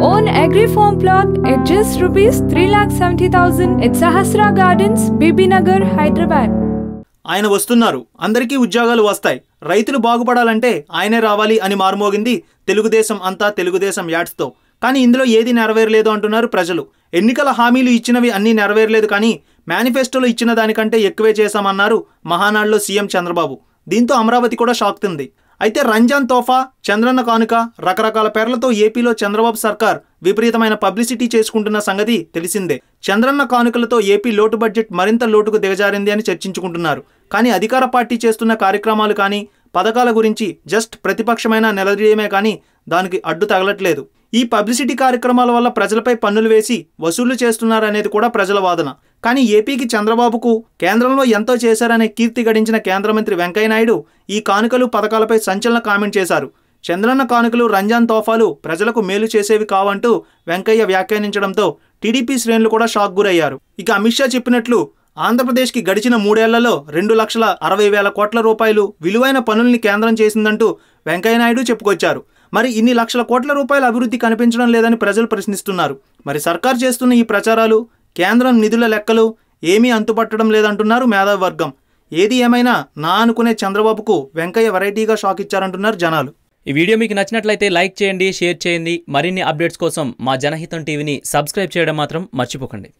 own agri farm plot at just rupees 3,70,000 at Sahasra Gardens, Bibinagar, Hyderabad. ఆయన వస్తున్నారు. అందరికీ ఉద్యోగాలు వస్తాయి. రైతులు బాగుపడాలంటే ఆయనే రావాలి అని మారుమోగింది తెలుగుదేశం అంతా తెలుగుదేశం యాడ్స్తో. కానీ ఇందులో ఏది నెరవేరలేదు అంటున్నారు ప్రజలు. ఎన్నికల హామీలు ఇచ్చినవి అన్నీ నెరవేరలేదు కానీ మేనిఫెస్టోలో ఇచ్చిన దానికంటే ఎక్కువే చేశామన్నారు మహానాడులో సీఎం చంద్రబాబు. దీంతో అమరావతి కూడా షాక్ తింది. అయితే రంజాన్ తోఫా చంద్రన్న కానుక రకరకాల పేర్లతో ఏపీలో చంద్రబాబు సర్కార్ విపరీతమైన పబ్లిసిటీ చేసుకుంటున్న సంగతి తెలిసిందే. చంద్రన్న కానుకలతో ఏపీ లోటు బడ్జెట్ మరింత లోటుకు దిగజారింది అని చర్చించుకుంటున్నారు. కానీ అధికార పార్టీ చేస్తున్న కార్యక్రమాలు కానీ పథకాల గురించి జస్ట్ ప్రతిపక్షమైన నిలదీయమే కానీ దానికి అడ్డు తగలట్లేదు. ఈ పబ్లిసిటీ కార్యక్రమాల వల్ల ప్రజలపై పన్నులు వేసి వసూళ్ళు చేస్తున్నారనేది కూడా ప్రజల వాదన. కానీ ఏపీకి చంద్రబాబుకు కేంద్రంలో ఎంతో చేశారనే కీర్తి గడించిన కేంద్ర మంత్రి వెంకయ్యనాయుడు ఈ కానుకలు పథకాలపై సంచలన కామెంట్ చేశారు. చంద్రన్న కానుకలు రంజాన్ తోఫాలు ప్రజలకు మేలు చేసేవి కావంటూ వెంకయ్య వ్యాఖ్యానించడంతో టీడీపీ శ్రేణులు కూడా షాక్ గురయ్యారు. ఇక అమిత్ షా చెప్పినట్లు ఆంధ్రప్రదేశ్కి గడిచిన మూడేళ్ళలో రెండు లక్షల అరవై వేల కోట్ల రూపాయలు విలువైన పనుల్ని కేంద్రం చేసిందంటూ వెంకయ్యనాయుడు చెప్పుకొచ్చారు. మరి ఇన్ని లక్షల కోట్ల రూపాయల అభివృద్ధి కనిపించడం లేదని ప్రజలు ప్రశ్నిస్తున్నారు. మరి సర్కార్ చేస్తున్న ఈ ప్రచారాలు కేంద్రం నిధుల లెక్కలు ఏమీ అంతుపట్టడం లేదంటున్నారు మేధావర్గం. ఏది ఏమైనా నా అనుకునే చంద్రబాబుకు వెంకయ్య వెరైటీగా షాక్ ఇచ్చారంటున్నారు జనాలు. ఈ వీడియో మీకు నచ్చినట్లయితే లైక్ చేయండి షేర్ చేయండి. మరిన్ని అప్డేట్స్ కోసం మా జనహితం టీవీని సబ్స్క్రైబ్ చేయడం మాత్రం మర్చిపోకండి.